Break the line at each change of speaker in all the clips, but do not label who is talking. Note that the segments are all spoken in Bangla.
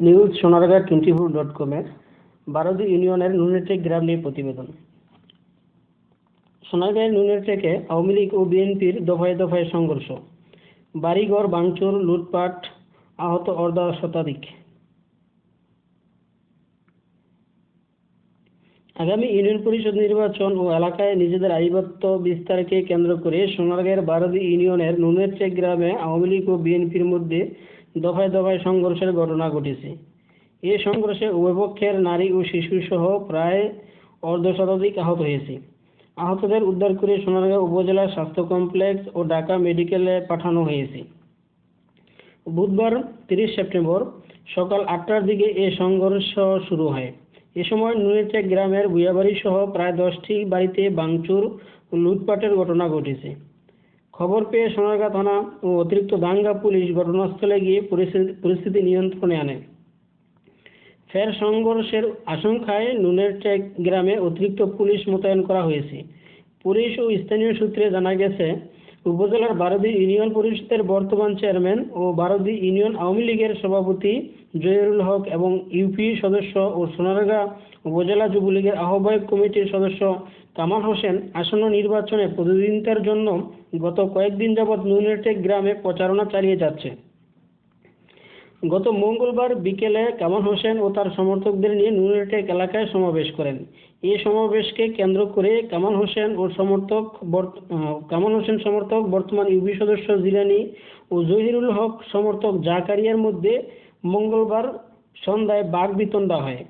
News Sonargaon twenty four dot কমের বারোদি ইউনিয়নের নুনেটেক গ্রাম নিয়ে প্রতিবেদন। সোনারগাঁয়ের নুনেটেকে আওয়ামী লীগ ও বিএনপির দফায় দফায় সংঘর্ষ। বাড়িঘর ভাঙচুর লুটপাট আহত অর্ধ শতাধিক। আগামী ইউনিয়ন পরিষদ নির্বাচন ও এলাকায় নিজেদের আধিপত্য বিস্তারকে কেন্দ্র করে সোনারগাঁয়ের বারোদি ইউনিয়নের নুনেরচেক গ্রামে আওয়ামী লীগ ও বিএনপির মধ্যে দফায় দফায় সংঘর্ষের ঘটনা ঘটেছে। এ সংঘর্ষে উভয় পক্ষের নারী ও শিশুসহ প্রায় অর্ধ শতাধিক আহত হয়েছে। আহতদের উদ্ধার করে সোনারগাঁও উপজেলা স্বাস্থ্য কমপ্লেক্স ও ঢাকা মেডিকেলে পাঠানো হয়েছে। বুধবার তিরিশ সেপ্টেম্বর সকাল আটটার দিকে এ সংঘর্ষ শুরু হয়। এ সময় নুনেচেক গ্রামের ভুয়াবাড়ি সহ প্রায় দশটি বাড়িতে ভাঙচুর ও লুটপাটের ঘটনা ঘটেছে। খবর পেয়ে সোনারগাঁ থানা ও অতিরিক্ত দাঙ্গা পুলিশ ঘটনাস্থলে গিয়ে পরিস্থিতি নিয়ন্ত্রণে আনে। ফের সংঘর্ষের আশঙ্কায় নুনের নুনেরটেক গ্রামে অতিরিক্ত পুলিশ মোতায়েন করা হয়েছে। পুলিশ ও স্থানীয় সূত্রে জানা গেছে, উপজেলার বারোদি ইউনিয়ন পরিষদের বর্তমান চেয়ারম্যান ও বারোদি ইউনিয়ন আওয়ামী লীগের সভাপতি জহিরুল হক এবং ইউপি সদস্য ও সোনারগাঁ উপজেলা যুবলীগের আহ্বায়ক কমিটির সদস্য কামাল হোসেন আসন্ন নির্বাচনে প্রতিদ্বন্দ্বিতার জন্য গত কয়েকদিন যাবৎ নুনেরটেক গ্রামে প্রচারণা চালিয়ে যাচ্ছে। গত মঙ্গলবার বিকেলে কামাল হোসেন ও তার সমর্থকদের নিয়ে নুনেটেক এলাকায় সমাবেশ করেন। এই সমাবেশকে কেন্দ্র করে কামাল হোসেন ও সমর্থক কামাল হোসেন সমর্থক, বর্তমান ইউপি সদস্য জিলানি ও জহিরুল হক সমর্থক জাকারিয়ার মধ্যে মঙ্গলবার সন্ধ্যায় বাঘ বিতণ্ডা হয়।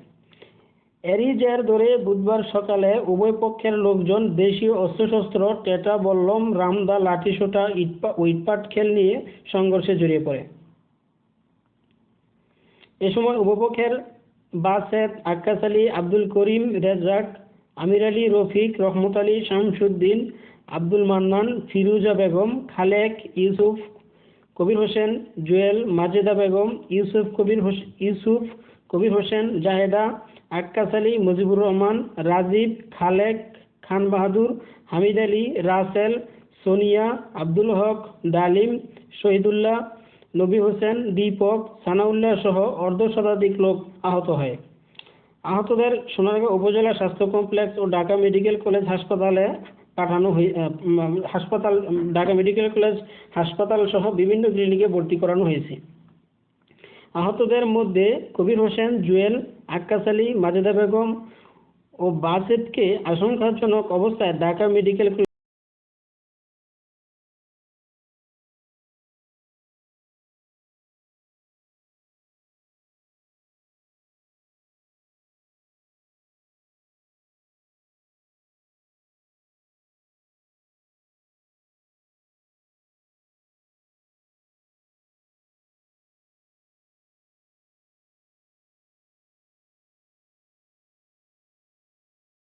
এরই জের ধরে বুধবার সকালে উভয় পক্ষের লোকজন দেশীয় অস্ত্রশস্ত্র টেটা বল্লম রামদা, লাঠিসোঁটা, ইটপা খেল নিয়ে সংঘর্ষে জড়িয়ে পড়ে। এ সময় উপপক্ষের বাসেদ, আক্কাস আলী, আব্দুল করিম রেজাক আমির আলী, রফিক, রহমত আলী, শামসুদ্দিন, আব্দুল মান্নান, ফিরুজা বেগম, খালেক, ইউসুফ কবির হোসেন, জুয়েল মাজেদা বেগম, ইউসুফ কবির হোস- ইউসুফ কবির হোসেন জাহেদা, আক্কাস আলী, মুজিবুর রহমান, রাজীব, খালেক, খান বাহাদুর, হামিদ আলী, রাসেল, সোনিয়া, আব্দুল হক, ডালিম, শহীদুল্লাহ, নবী হোসেন, দীপক, সানাউল্লাহ সহ অর্ধ শতাধিক লোক আহত হয়। আহতদের সোনারগাঁও উপজেলা স্বাস্থ্য কমপ্লেক্স ও ঢাকা মেডিকেল কলেজ হাসপাতালে পাঠানো হাসপাতাল, ঢাকা মেডিকেল কলেজ হাসপাতাল সহ বিভিন্ন ক্লিনিকে ভর্তি করানো হয়েছে। আহতদের মধ্যে কবির হোসেন, জুয়েল, আক্কাস আলী, মাজেদা বেগম ও বাসেদকে আশঙ্কাজনক অবস্থায় ঢাকা মেডিকেল